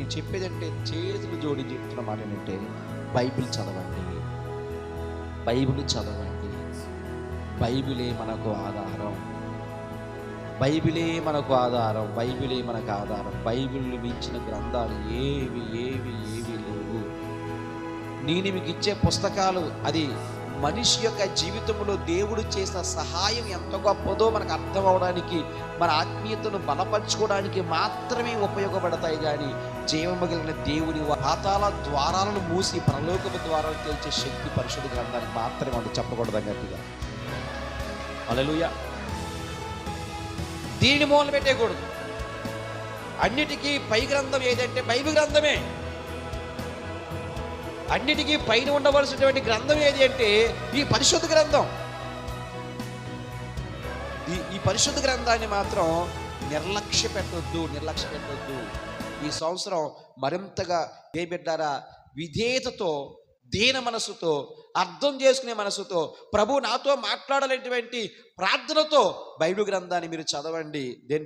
నేను చెప్పేదంటే చేతులు జోడించి చెప్తున్న మాట ఏంటంటే బైబిల్ చదవండి. బైబిల్ చదవండి. బైబిలే మనకు ఆధారం. బైబిలే మనకు ఆధారం. బైబిలే మనకు ఆధారం. బైబిల్ మించిన గ్రంథాలు ఏవి ఏవి ఏవి లేవు. నేను మీకు ఇచ్చే పుస్తకాలు అది మనిషి యొక్క జీవితంలో దేవుడు చేసిన సహాయం ఎంత గొప్పదో మనకు అర్థం అవడానికి మన ఆత్మీయతను బలపరచుకోవడానికి మాత్రమే ఉపయోగపడతాయి కానీ జీవమగిలిన దేవుని పాతాల ద్వారాలను మూసి పరలోకపు ద్వారాలు తెలిచే శక్తి పరిశుద్ధి గ్రంథానికి మాత్రమే అంత చెప్పకూడదు గట్టిగా? అలలుయ దీనిని మూలన పెట్టేయకూడదు అన్నిటికీ పై గ్రంథం ఏదంటే బైబిల్ గ్రంథమే. అన్నిటికీ పైన ఉండవలసినటువంటి గ్రంథం ఏది అంటే ఈ పరిశుద్ధ గ్రంథం. ఈ ఈ పరిశుద్ధ గ్రంథాన్ని మాత్రం నిర్లక్ష్య పెట్టొద్దు నిర్లక్ష్య పెట్టొద్దు ఈ సంవత్సరం మరింతగా ఏ బిడ్డారా విధేయతతో దీన మనసుతో అర్థం చేసుకునే మనసుతో ప్రభు నాతో మాట్లాడాలనేటువంటి ప్రార్థనతో బైబిల్ గ్రంథాన్ని మీరు చదవండి. దేని